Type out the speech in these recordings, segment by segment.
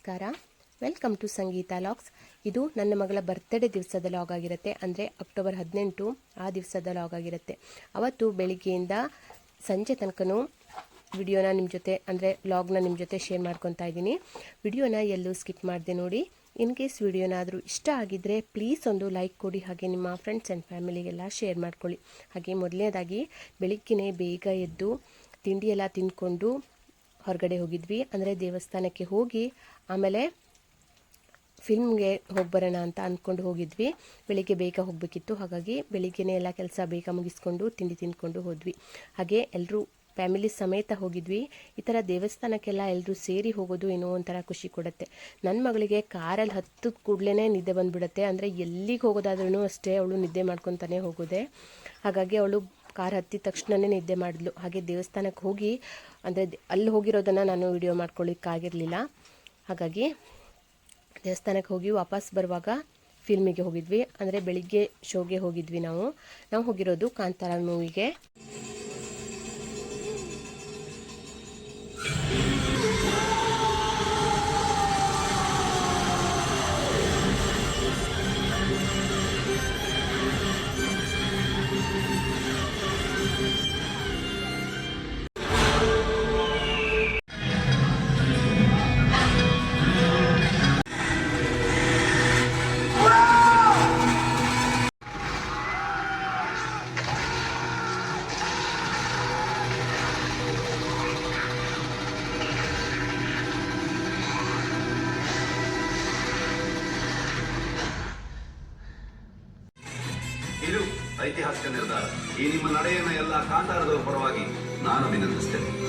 ನಮಸ್ಕಾರ. Welcome to Sangeetha logs ಇದು ನನ್ನ ಮಗಳ ಬರ್ತ್ಡೇ ದಿವಸದ ಲಾಗ್ ಆಗಿರುತ್ತೆ. ಅಂದರೆ ಅಕ್ಟೋಬರ್ ಹದಿನೆಂಟು ಆ ದಿವಸದ ಲಾಗ್ ಆಗಿರುತ್ತೆ. ಅವತ್ತು ಬೆಳಿಗ್ಗೆಯಿಂದ ಸಂಜೆ ತನಕನೂ ವಿಡಿಯೋನ ನಿಮ್ಮ ಜೊತೆ, ಅಂದರೆ ಲಾಗ್ನ ನಿಮ್ಮ ಜೊತೆ ಶೇರ್ ಮಾಡ್ಕೊತಾ ಇದ್ದೀನಿ. ವಿಡಿಯೋನ ಎಲ್ಲೂ ಸ್ಕಿಪ್ ಮಾಡಿದೆ ನೋಡಿ. ಇನ್ ಕೇಸ್ ವಿಡಿಯೋನಾದರೂ ಇಷ್ಟ ಆಗಿದ್ದರೆ ಪ್ಲೀಸ್ ಒಂದು ಲೈಕ್ ಕೊಡಿ. ಹಾಗೆ ನಿಮ್ಮ ಫ್ರೆಂಡ್ಸ್ ಆ್ಯಂಡ್ ಫ್ಯಾಮಿಲಿಗೆಲ್ಲ ಶೇರ್ ಮಾಡ್ಕೊಳ್ಳಿ. ಹಾಗೆ ಮೊದಲನೇದಾಗಿ ಬೆಳಿಗ್ಗೆನೇ ಬೇಗ ಎದ್ದು ತಿಂಡಿ ಎಲ್ಲ ತಿಂದ್ಕೊಂಡು ಹೊರಗಡೆ ಹೋಗಿದ್ವಿ. ಅಂದರೆ ದೇವಸ್ಥಾನಕ್ಕೆ ಹೋಗಿ ಆಮೇಲೆ ಫಿಲ್ಮ್ಗೆ ಹೋಗಿ ಬರೋಣ ಅಂತ ಅಂದ್ಕೊಂಡು ಹೋಗಿದ್ವಿ. ಬೆಳಿಗ್ಗೆ ಬೇಗ ಹೋಗಬೇಕಿತ್ತು. ಹಾಗಾಗಿ ಬೆಳಿಗ್ಗೆನೇ ಎಲ್ಲ ಕೆಲಸ ಬೇಗ ಮುಗಿಸ್ಕೊಂಡು ತಿಂಡಿ ತಿಂದ್ಕೊಂಡು ಹೋದ್ವಿ. ಹಾಗೆ ಎಲ್ಲರೂ ಫ್ಯಾಮಿಲಿ ಸಮೇತ ಹೋಗಿದ್ವಿ. ಈ ಥರ ದೇವಸ್ಥಾನಕ್ಕೆಲ್ಲ ಎಲ್ಲರೂ ಸೇರಿ ಹೋಗೋದು ಏನೋ ಒಂಥರ ಖುಷಿ ಕೊಡುತ್ತೆ. ನನ್ನ ಮಗಳಿಗೆ ಕಾರಲ್ಲಿ ಹತ್ತಿದ ಕೂಡಲೇ ನಿದ್ದೆ ಬಂದುಬಿಡುತ್ತೆ. ಅಂದರೆ ಎಲ್ಲಿಗೆ ಹೋಗೋದಾದ್ರೂ ಅಷ್ಟೇ ಅವಳು ನಿದ್ದೆ ಮಾಡ್ಕೊತಾನೆ ಹೋಗೋದೆ. ಹಾಗಾಗಿ ಅವಳು ಕಾರ್ ಹತ್ತಿದ ತಕ್ಷಣವೇ ನಿದ್ದೆ ಮಾಡಿದ್ಲು. ಹಾಗೆ ದೇವಸ್ಥಾನಕ್ಕೆ ಹೋಗಿ, ಅಂದರೆ ಅಲ್ಲಿ ಹೋಗಿರೋದನ್ನು ನಾನು ವಿಡಿಯೋ ಮಾಡ್ಕೊಳ್ಳಿಕ್ಕಾಗಿರಲಿಲ್ಲ ಹಾಗಾಗಿ ದೇವಸ್ಥಾನಕ್ಕೆ ಹೋಗಿ ವಾಪಸ್ ಬರುವಾಗ ಫಿಲ್ಮಿಗೆ ಹೋಗಿದ್ವಿ. ಅಂದರೆ ಬೆಳಿಗ್ಗೆ ಶೋಗೆ ಹೋಗಿದ್ವಿ ನಾವು. ನಾವು ಹೋಗಿರೋದು ಕಾಂತಾರ ಮೂವಿಗೆ ಐತಿಹಾಸಿಕ ನಿರ್ಧಾರ. ಈ ನಿಮ್ಮ ನಡೆಯನ್ನು ಎಲ್ಲ ಕಾಂತಾರದವರ ಪರವಾಗಿ ನಾನು ಅಭಿನಂದಿಸ್ತೇನೆ.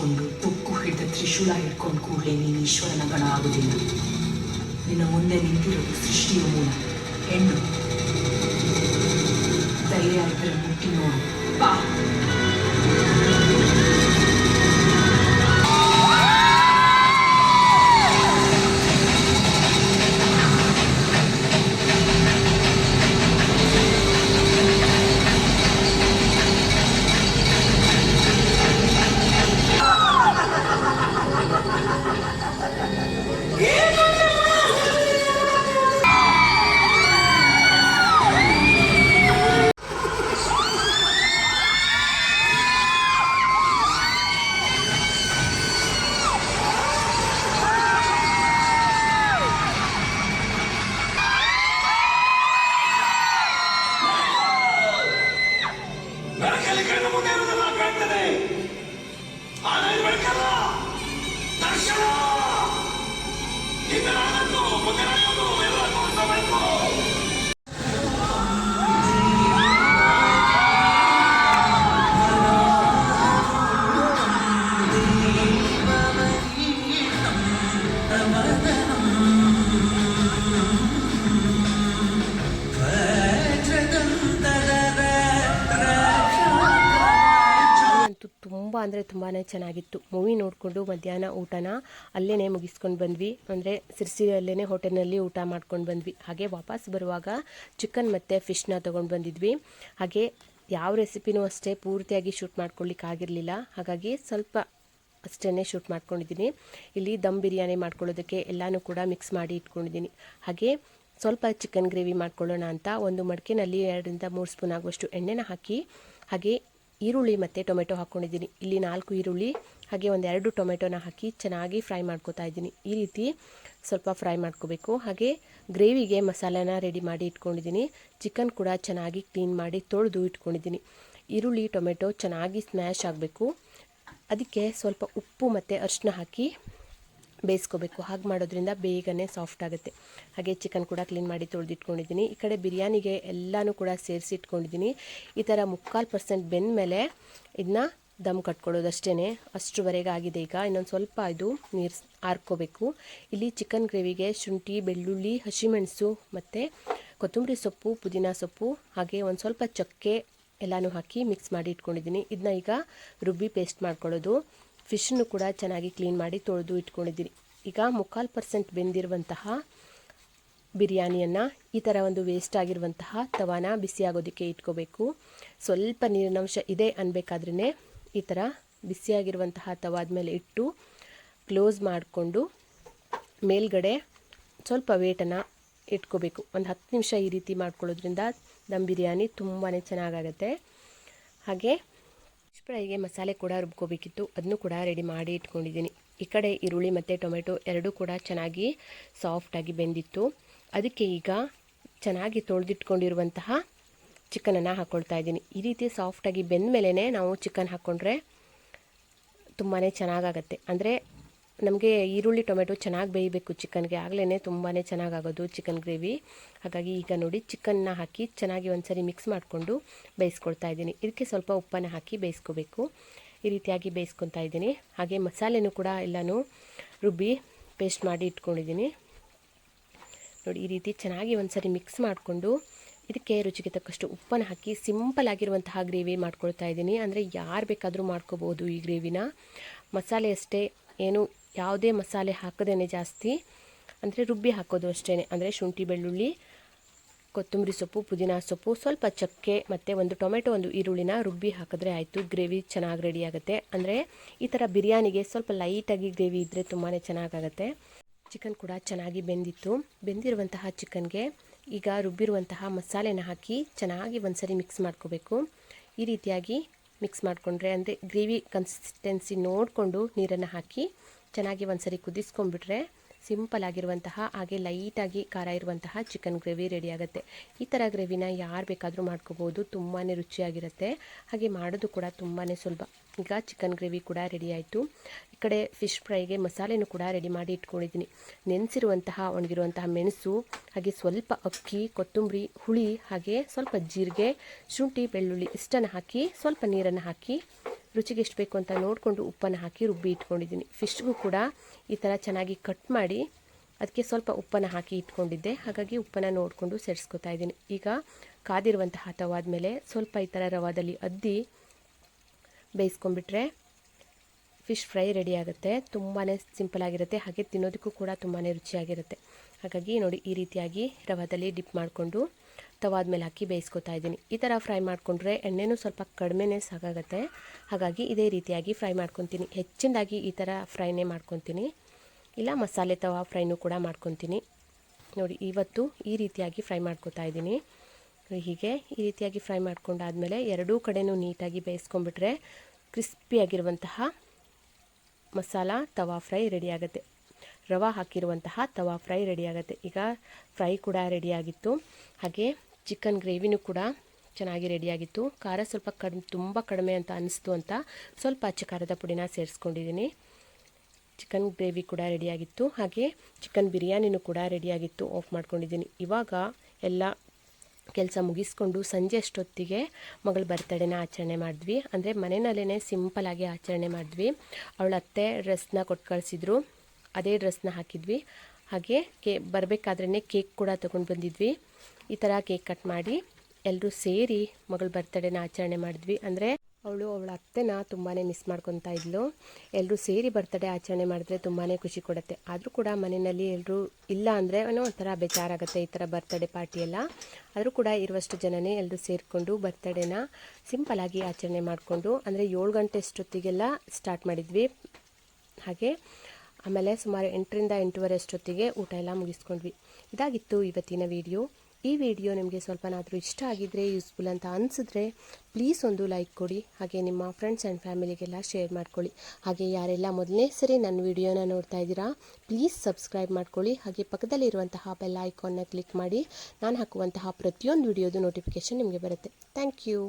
ಮಸಿ ಹಚ್ಚಿಕೊಂಡು ತುಕ್ಕು ಹಿಡಿದ ತ್ರಿಶೂಲ ಹಿಡ್ಕೊಂಡು ಕೂಡಲೇ ನೀನು ಈಶ್ವರನ ಗಣ ಆಗುವುದಿಲ್ಲ ನಿನ್ನ ಮುಂದೆ ನಿಂತಿರೋದು ಸೃಷ್ಟಿಯ ಮೂಲ, ಹೆಣ್ಣು. ಧೈರ್ಯ ಇದ್ದರೆ ಮುಟ್ಟಿ ನೋಡು. ತುಂಬ ಅಂದರೆ ತುಂಬಾ ಚೆನ್ನಾಗಿತ್ತು. ಮೂವಿ ನೋಡಿಕೊಂಡು ಮಧ್ಯಾಹ್ನ ಊಟನ ಅಲ್ಲೇ ಮುಗಿಸ್ಕೊಂಡು ಬಂದ್ವಿ. ಅಂದರೆ ಸಿರ್ಸಿಯಲ್ಲೇ ಹೋಟೆಲ್ನಲ್ಲಿ ಊಟ ಮಾಡ್ಕೊಂಡು ಬಂದ್ವಿ. ಹಾಗೆ ವಾಪಸ್ ಬರುವಾಗ ಚಿಕನ್ ಮತ್ತು ಫಿಶ್ನ ತೊಗೊಂಡು ಬಂದಿದ್ವಿ. ಹಾಗೆ ಯಾವ ರೆಸಿಪಿನೂ ಅಷ್ಟೇ ಪೂರ್ತಿಯಾಗಿ ಶೂಟ್ ಮಾಡ್ಕೊಳ್ಳಿಕ್ಕಾಗಿರಲಿಲ್ಲ ಹಾಗಾಗಿ ಸ್ವಲ್ಪ ಅಷ್ಟೇ ಶೂಟ್ ಮಾಡ್ಕೊಂಡಿದ್ದೀನಿ. ಇಲ್ಲಿ ದಮ್ ಬಿರಿಯಾನಿ ಮಾಡ್ಕೊಳ್ಳೋದಕ್ಕೆ ಎಲ್ಲನೂ ಕೂಡ ಮಿಕ್ಸ್ ಮಾಡಿ ಇಟ್ಕೊಂಡಿದ್ದೀನಿ. ಹಾಗೆ ಸ್ವಲ್ಪ ಚಿಕನ್ ಗ್ರೇವಿ ಮಾಡ್ಕೊಳ್ಳೋಣ ಅಂತ ಒಂದು ಮಡಿಕೆನಲ್ಲಿ ಎರಡರಿಂದ ಮೂರು ಸ್ಪೂನ್ ಆಗುವಷ್ಟು ಎಣ್ಣೆನ ಹಾಕಿ ಹಾಗೆ ಈರುಳ್ಳಿ ಮತ್ತು ಟೊಮೆಟೊ ಹಾಕ್ಕೊಂಡಿದ್ದೀನಿ ಇಲ್ಲಿ ನಾಲ್ಕು ಈರುಳ್ಳಿ, ಹಾಗೆ ಒಂದೆರಡು ಟೊಮೆಟೊನ ಹಾಕಿ ಚೆನ್ನಾಗಿ ಫ್ರೈ ಮಾಡ್ಕೋತಾ ಇದ್ದೀನಿ. ಈ ರೀತಿ ಸ್ವಲ್ಪ ಫ್ರೈ ಮಾಡ್ಕೋಬೇಕು. ಹಾಗೆ ಗ್ರೇವಿಗೆ ಮಸಾಲೆನ ರೆಡಿ ಮಾಡಿ ಇಟ್ಕೊಂಡಿದ್ದೀನಿ. ಚಿಕನ್ ಕೂಡ ಚೆನ್ನಾಗಿ ಕ್ಲೀನ್ ಮಾಡಿ ತೊಳೆದು ಇಟ್ಕೊಂಡಿದ್ದೀನಿ. ಈರುಳ್ಳಿ, ಟೊಮೆಟೊ ಚೆನ್ನಾಗಿ ಸ್ಮ್ಯಾಶ್ ಆಗಬೇಕು. ಅದಕ್ಕೆ ಸ್ವಲ್ಪ ಉಪ್ಪು ಮತ್ತು ಅರಿಶಿನ ಹಾಕಿ ಬೇಯಿಸ್ಕೋಬೇಕು. ಹಾಗೆ ಮಾಡೋದ್ರಿಂದ ಬೇಗನೆ ಸಾಫ್ಟ್ ಆಗುತ್ತೆ. ಹಾಗೆ ಚಿಕನ್ ಕೂಡ ಕ್ಲೀನ್ ಮಾಡಿ ತೊಳೆದಿಟ್ಕೊಂಡಿದ್ದೀನಿ. ಈ ಕಡೆ ಬಿರಿಯಾನಿಗೆ ಎಲ್ಲನೂ ಕೂಡ ಸೇರಿಸಿ ಇಟ್ಕೊಂಡಿದ್ದೀನಿ. ಈ ಥರ ಮುಕ್ಕಾಲು ಪರ್ಸೆಂಟ್ ಬೆಂದ ಮೇಲೆ ಇದನ್ನ ದಮ್ ಕಟ್ಕೊಳ್ಳೋದಷ್ಟೇ ಅಷ್ಟುವರೆಗೆ ಆಗಿದೆ ಈಗ. ಇನ್ನೊಂದು ಸ್ವಲ್ಪ ಇದು ನೀರು ಆರ್ಕೋಬೇಕು. ಇಲ್ಲಿ ಚಿಕನ್ ಗ್ರೇವಿಗೆ ಶುಂಠಿ, ಬೆಳ್ಳುಳ್ಳಿ, ಹಸಿಮೆಣಸು ಮತ್ತು ಕೊತ್ತಂಬರಿ ಸೊಪ್ಪು, ಪುದೀನ ಸೊಪ್ಪು, ಹಾಗೆ ಒಂದು ಸ್ವಲ್ಪ ಚಕ್ಕೆ ಎಲ್ಲನೂ ಹಾಕಿ ಮಿಕ್ಸ್ ಮಾಡಿ ಇಟ್ಕೊಂಡಿದ್ದೀನಿ. ಇದನ್ನ ಈಗ ರುಬ್ಬಿ ಪೇಸ್ಟ್ ಮಾಡ್ಕೊಳ್ಳೋದು. ಫಿಶನ್ನು ಕೂಡ ಚೆನ್ನಾಗಿ ಕ್ಲೀನ್ ಮಾಡಿ ತೊಳೆದು ಇಟ್ಕೊಂಡಿದ್ದೀನಿ. ಈಗ ಮುಕ್ಕಾಲು ಪರ್ಸೆಂಟ್ ಬೆಂದಿರುವಂತಹ ಬಿರಿಯಾನಿಯನ್ನು, ಈ ಥರ ಒಂದು ವೇಸ್ಟ್ ಆಗಿರುವಂತಹ ತವಾನ ಬಿಸಿಯಾಗೋದಕ್ಕೆ ಇಟ್ಕೋಬೇಕು. ಸ್ವಲ್ಪ ನೀರಿನಂಶ ಇದೆ ಅನ್ಬೇಕಾದ್ರೇ ಈ ಥರ ಬಿಸಿಯಾಗಿರುವಂತಹ ತವಾದ ಮೇಲೆ ಇಟ್ಟು ಕ್ಲೋಸ್ ಮಾಡಿಕೊಂಡು ಮೇಲ್ಗಡೆ ಸ್ವಲ್ಪ ವೇಟನ್ನು ಇಟ್ಕೋಬೇಕು. ಒಂದು ಹತ್ತು ನಿಮಿಷ ಈ ರೀತಿ ಮಾಡ್ಕೊಳ್ಳೋದ್ರಿಂದ ದಮ್ ಬಿರಿಯಾನಿ ತುಂಬಾ ಚೆನ್ನಾಗಾಗತ್ತೆ. ಹಾಗೆ ಫ್ರೈಗೆ ಮಸಾಲೆ ಕೂಡ ರುಬ್ಕೋಬೇಕಿತ್ತು. ಅದನ್ನು ಕೂಡ ರೆಡಿ ಮಾಡಿ ಇಟ್ಕೊಂಡಿದ್ದೀನಿ. ಈ ಕಡೆ ಈರುಳ್ಳಿ ಮತ್ತು ಟೊಮೆಟೊ ಎರಡೂ ಕೂಡ ಚೆನ್ನಾಗಿ ಸಾಫ್ಟಾಗಿ ಬೆಂದಿತ್ತು. ಅದಕ್ಕೆ ಈಗ ಚೆನ್ನಾಗಿ ತೊಳೆದಿಟ್ಕೊಂಡಿರುವಂತಹ ಚಿಕನನ್ನು ಹಾಕ್ಕೊಳ್ತಾ ಇದ್ದೀನಿ. ಈ ರೀತಿ ಸಾಫ್ಟಾಗಿ ಬೆಂದ ಮೇಲೇ ನಾವು ಚಿಕನ್ ಹಾಕ್ಕೊಂಡ್ರೆ ತುಂಬಾ ಚೆನ್ನಾಗಾಗತ್ತೆ. ಅಂದರೆ ನಮಗೆ ಈರುಳ್ಳಿ, ಟೊಮೆಟೊ ಚೆನ್ನಾಗಿ ಬೇಯಬೇಕು ಚಿಕನ್ಗೆ. ಆಗಲೇ ತುಂಬಾ ಚೆನ್ನಾಗಾಗೋದು ಚಿಕನ್ ಗ್ರೇವಿ. ಹಾಗಾಗಿ ಈಗ ನೋಡಿ ಚಿಕನ್ನ ಹಾಕಿ ಚೆನ್ನಾಗಿ ಒಂದ್ಸರಿ ಮಿಕ್ಸ್ ಮಾಡಿಕೊಂಡು ಬೇಯಿಸ್ಕೊಳ್ತಾ ಇದ್ದೀನಿ. ಇದಕ್ಕೆ ಸ್ವಲ್ಪ ಉಪ್ಪನ್ನು ಹಾಕಿ ಬೇಯಿಸ್ಕೋಬೇಕು. ಈ ರೀತಿಯಾಗಿ ಬೇಯಿಸ್ಕೊತಾ ಇದ್ದೀನಿ. ಹಾಗೆ ಮಸಾಲೆನೂ ಕೂಡ ಎಲ್ಲನೂ ರುಬ್ಬಿ ಪೇಸ್ಟ್ ಮಾಡಿ ಇಟ್ಕೊಂಡಿದ್ದೀನಿ. ನೋಡಿ ಈ ರೀತಿ ಚೆನ್ನಾಗಿ ಒಂದ್ಸರಿ ಮಿಕ್ಸ್ ಮಾಡಿಕೊಂಡು ಇದಕ್ಕೆ ರುಚಿಗೆ ತಕ್ಕಷ್ಟು ಉಪ್ಪನ್ನು ಹಾಕಿ ಸಿಂಪಲ್ ಆಗಿರುವಂತಹ ಗ್ರೇವಿ ಮಾಡ್ಕೊಳ್ತಾ ಇದ್ದೀನಿ. ಅಂದರೆ ಯಾರು ಬೇಕಾದರೂ ಮಾಡ್ಕೋಬೋದು ಈ ಗ್ರೇವಿನ. ಮಸಾಲೆ ಅಷ್ಟೇ, ಏನು ಯಾವುದೇ ಮಸಾಲೆ ಹಾಕದೇನೆ ಜಾಸ್ತಿ. ಅಂದರೆ ರುಬ್ಬಿ ಹಾಕೋದು ಅಷ್ಟೇ ಅಂದರೆ ಶುಂಠಿ, ಬೆಳ್ಳುಳ್ಳಿ, ಕೊತ್ತಂಬರಿ ಸೊಪ್ಪು, ಪುದೀನ ಸೊಪ್ಪು, ಸ್ವಲ್ಪ ಚಕ್ಕೆ ಮತ್ತು ಒಂದು ಟೊಮೆಟೊ, ಒಂದು ಈರುಳ್ಳಿನ ರುಬ್ಬಿ ಹಾಕಿದ್ರೆ ಆಯಿತು, ಗ್ರೇವಿ ಚೆನ್ನಾಗಿ ರೆಡಿ ಆಗುತ್ತೆ. ಅಂದರೆ ಈ ಥರ ಬಿರಿಯಾನಿಗೆ ಸ್ವಲ್ಪ ಲೈಟಾಗಿ ಗ್ರೇವಿ ಇದ್ದರೆ ತುಂಬಾ ಚೆನ್ನಾಗಾಗುತ್ತೆ ಚಿಕನ್ ಕೂಡ ಚೆನ್ನಾಗಿ ಬೆಂದಿತ್ತು. ಬೆಂದಿರುವಂತಹ ಚಿಕನ್ಗೆ ಈಗ ರುಬ್ಬಿರುವಂತಹ ಮಸಾಲೆನ ಹಾಕಿ ಚೆನ್ನಾಗಿ ಒಂದ್ಸರಿ ಮಿಕ್ಸ್ ಮಾಡ್ಕೋಬೇಕು. ಈ ರೀತಿಯಾಗಿ ಮಿಕ್ಸ್ ಮಾಡಿಕೊಂಡ್ರೆ ಅಂದರೆ ಗ್ರೇವಿ ಕನ್ಸಿಸ್ಟೆನ್ಸಿ ನೋಡಿಕೊಂಡು ನೀರನ್ನು ಹಾಕಿ ಚೆನ್ನಾಗಿ ಒಂದ್ಸರಿ ಕುದಿಸ್ಕೊಂಡ್ಬಿಟ್ರೆ ಸಿಂಪಲ್ ಆಗಿರುವಂತಹ ಹಾಗೆ ಲೈಟಾಗಿ ಖಾರ ಇರುವಂತಹ ಚಿಕನ್ ಗ್ರೇವಿ ರೆಡಿ ಆಗುತ್ತೆ. ಈ ಥರ ಗ್ರೇವಿನ ಯಾರು ಬೇಕಾದರೂ ಮಾಡ್ಕೋಬೋದು ತುಂಬಾ ರುಚಿಯಾಗಿರುತ್ತೆ. ಹಾಗೆ ಮಾಡೋದು ಕೂಡ ತುಂಬಾ ಸುಲಭ. ಈಗ ಚಿಕನ್ ಗ್ರೇವಿ ಕೂಡ ರೆಡಿ ಆಯಿತು. ಈ ಕಡೆ ಫಿಶ್ ಫ್ರೈಗೆ ಮಸಾಲೆನೂ ಕೂಡ ರೆಡಿ ಮಾಡಿ ಇಟ್ಕೊಂಡಿದ್ದೀನಿ. ನೆನೆಸಿರುವಂತಹ, ಒಣಗಿರುವಂತಹ ಮೆಣಸು, ಹಾಗೆ ಸ್ವಲ್ಪ ಅಕ್ಕಿ, ಕೊತ್ತಂಬರಿ, ಹುಳಿ, ಹಾಗೆ ಸ್ವಲ್ಪ ಜೀರಿಗೆ, ಶುಂಠಿ, ಬೆಳ್ಳುಳ್ಳಿ ಇಷ್ಟನ್ನು ಹಾಕಿ, ಸ್ವಲ್ಪ ನೀರನ್ನು ಹಾಕಿ ರುಚಿಗೆ ಎಷ್ಟು ಬೇಕು ಅಂತ ನೋಡಿಕೊಂಡು ಉಪ್ಪನ್ನು ಹಾಕಿ ರುಬ್ಬಿ ಇಟ್ಕೊಂಡಿದ್ದೀನಿ. ಫಿಶ್ಗೂ ಕೂಡ ಈ ಥರ ಚೆನ್ನಾಗಿ ಕಟ್ ಮಾಡಿ ಅದಕ್ಕೆ ಸ್ವಲ್ಪ ಉಪ್ಪನ್ನು ಹಾಕಿ ಇಟ್ಕೊಂಡಿದ್ದೆ. ಹಾಗಾಗಿ ಉಪ್ಪನ್ನು ನೋಡಿಕೊಂಡು ಸೇರಿಸ್ಕೊತಾ ಇದ್ದೀನಿ. ಈಗ ಕಾದಿರುವಂತಹ ತವಾದ ಮೇಲೆ ಸ್ವಲ್ಪ ಈ ಥರ ರವಾದಲ್ಲಿ ಅದ್ದಿ ಬೇಯಿಸ್ಕೊಂಡ್ಬಿಟ್ರೆ ಫಿಶ್ ಫ್ರೈ ರೆಡಿ ಆಗುತ್ತೆ. ತುಂಬಾ ಸಿಂಪಲ್ ಆಗಿರುತ್ತೆ. ಹಾಗೆ ತಿನ್ನೋದಕ್ಕೂ ಕೂಡ ತುಂಬಾ ರುಚಿಯಾಗಿರುತ್ತೆ. ಹಾಗಾಗಿ ನೋಡಿ ಈ ರೀತಿಯಾಗಿ ರವಾದಲ್ಲಿ ಡಿಪ್ ಮಾಡಿಕೊಂಡು ತವಾದ ಮೇಲೆ ಹಾಕಿ ಬೇಯಿಸ್ಕೊತಾ ಇದ್ದೀನಿ. ಈ ಥರ ಫ್ರೈ ಮಾಡಿಕೊಂಡ್ರೆ ಎಣ್ಣೆನೂ ಸ್ವಲ್ಪ ಕಡಿಮೆನೇ ಸಾಕಾಗತ್ತೆ. ಹಾಗಾಗಿ ಇದೇ ರೀತಿಯಾಗಿ ಫ್ರೈ ಮಾಡ್ಕೊತೀನಿ. ಹೆಚ್ಚಿನದಾಗಿ ಈ ಥರ ಫ್ರೈನೇ ಮಾಡ್ಕೊತೀನಿ. ಇಲ್ಲ, ಮಸಾಲೆ ತವಾ ಫ್ರೈನೂ ಕೂಡ ಮಾಡ್ಕೊತೀನಿ. ನೋಡಿ, ಇವತ್ತು ಈ ರೀತಿಯಾಗಿ ಫ್ರೈ ಮಾಡ್ಕೊತಾ ಇದ್ದೀನಿ. ಹೀಗೆ ಈ ರೀತಿಯಾಗಿ ಫ್ರೈ ಮಾಡ್ಕೊಂಡಾದಮೇಲೆ ಎರಡೂ ಕಡೆಯೂ ನೀಟಾಗಿ ಬೇಯಿಸ್ಕೊಂಡ್ಬಿಟ್ರೆ ಕ್ರಿಸ್ಪಿಯಾಗಿರುವಂತಹ ಮಸಾಲ, ತವಾ ಫ್ರೈ ರೆಡಿ ಆಗುತ್ತೆ. ರವೆ ಹಾಕಿರುವಂತಹ ತವಾ ಫ್ರೈ ರೆಡಿ ಆಗುತ್ತೆ. ಈಗ ಫ್ರೈ ಕೂಡ ರೆಡಿಯಾಗಿತ್ತು ಹಾಗೆ ಚಿಕನ್ ಗ್ರೇವಿನೂ ಕೂಡ ಚೆನ್ನಾಗಿ ರೆಡಿಯಾಗಿತ್ತು ಖಾರ ಸ್ವಲ್ಪ ಕಡಿಮೆ ತುಂಬ ಕಡಿಮೆ ಅಂತ ಅನಿಸ್ತು ಅಂತ ಸ್ವಲ್ಪ ಅಚ್ಚ ಖಾರದ ಪುಡಿನ ಸೇರಿಸ್ಕೊಂಡಿದ್ದೀನಿ ಚಿಕನ್ ಗ್ರೇವಿ ಕೂಡ ರೆಡಿಯಾಗಿತ್ತು ಹಾಗೆ ಚಿಕನ್ ಬಿರಿಯಾನಿನೂ ಕೂಡ ರೆಡಿಯಾಗಿತ್ತು ಆಫ್ ಮಾಡ್ಕೊಂಡಿದ್ದೀನಿ ಇವಾಗ ಎಲ್ಲ ಕೆಲಸ ಮುಗಿಸ್ಕೊಂಡು ಸಂಜೆ ಅಷ್ಟೊತ್ತಿಗೆ ಮಗಳ ಬರ್ತಡೇನ ಆಚರಣೆ ಮಾಡಿದ್ವಿ. ಅಂದರೆ ಮನೆಯಲ್ಲೇ ಸಿಂಪಲಾಗಿ ಆಚರಣೆ ಮಾಡಿದ್ವಿ. ಅವಳ ಅತ್ತೆ ಡ್ರೆಸ್ನ ಕೊಟ್ಟು ಕಳಿಸಿದ್ರು. ಅದೇ ಡ್ರೆಸ್ನ ಹಾಕಿದ್ವಿ. ಹಾಗೆ ಕೇ ಬರಬೇಕಾದ್ರೇ ಕೇಕ್ ಕೂಡ ತೊಗೊಂಡು ಬಂದಿದ್ವಿ. ಈ ಥರ ಕೇಕ್ ಕಟ್ ಮಾಡಿ ಎಲ್ಲರೂ ಸೇರಿ ಮಗಳ ಬರ್ತಡೇನ ಆಚರಣೆ ಮಾಡಿದ್ವಿ. ಅಂದರೆ ಅವಳು ಅವಳ ಅತ್ತೆನ ತುಂಬಾ ಮಿಸ್ ಮಾಡ್ಕೊತಾ ಇದ್ಲು. ಎಲ್ಲರೂ ಸೇರಿ ಬರ್ತಡೇ ಆಚರಣೆ ಮಾಡಿದ್ರೆ ತುಂಬಾ ಖುಷಿ ಕೊಡುತ್ತೆ. ಆದರೂ ಕೂಡ ಮನೆಯಲ್ಲಿ ಎಲ್ಲರೂ ಇಲ್ಲ ಅಂದರೆ ಏನೋ ಒಂಥರ ಬೇಜಾರಾಗುತ್ತೆ ಈ ಥರ ಬರ್ತಡೇ ಪಾರ್ಟಿ ಎಲ್ಲ. ಆದರೂ ಕೂಡ ಇರುವಷ್ಟು ಜನನೇ ಎಲ್ಲರೂ ಸೇರಿಕೊಂಡು ಬರ್ತಡೇನ ಸಿಂಪಲಾಗಿ ಆಚರಣೆ ಮಾಡಿಕೊಂಡು ಅಂದರೆ ಏಳು ಗಂಟೆ ಅಷ್ಟೊತ್ತಿಗೆಲ್ಲ ಸ್ಟಾರ್ಟ್ ಮಾಡಿದ್ವಿ. ಹಾಗೆ ಆಮೇಲೆ ಸುಮಾರು ಎಂಟರಿಂದ ಎಂಟೂವರೆ ಅಷ್ಟೊತ್ತಿಗೆ ಊಟ ಎಲ್ಲ ಮುಗಿಸ್ಕೊಂಡ್ವಿ. ಇದಾಗಿತ್ತು ಇವತ್ತಿನ ವಿಡಿಯೋ. ಈ ವಿಡಿಯೋ ನಿಮಗೆ ಸ್ವಲ್ಪನಾದರೂ ಇಷ್ಟ ಆಗಿದ್ದರೆ ಯೂಸ್ಫುಲ್ ಅಂತ ಅನಿಸಿದ್ರೆ ಪ್ಲೀಸ್ ಒಂದು ಲೈಕ್ ಕೊಡಿ. ಹಾಗೆ ನಿಮ್ಮ ಫ್ರೆಂಡ್ಸ್ ಆ್ಯಂಡ್ ಫ್ಯಾಮಿಲಿಗೆಲ್ಲ ಶೇರ್ ಮಾಡ್ಕೊಳ್ಳಿ. ಹಾಗೆ ಯಾರೆಲ್ಲ ಮೊದಲನೇ ಸರಿ ನನ್ನ ವಿಡಿಯೋನ ನೋಡ್ತಾ ಇದ್ದೀರಾ ಪ್ಲೀಸ್ ಸಬ್ಸ್ಕ್ರೈಬ್ ಮಾಡ್ಕೊಳ್ಳಿ. ಹಾಗೆ ಪಕ್ಕದಲ್ಲಿರುವಂತಹ ಬೆಲ್ ಐಕಾನ್ನ ಕ್ಲಿಕ್ ಮಾಡಿ. ನಾನು ಹಾಕುವಂತಹ ಪ್ರತಿಯೊಂದು ವಿಡಿಯೋದು ನೋಟಿಫಿಕೇಷನ್ ನಿಮಗೆ ಬರುತ್ತೆ. Thank you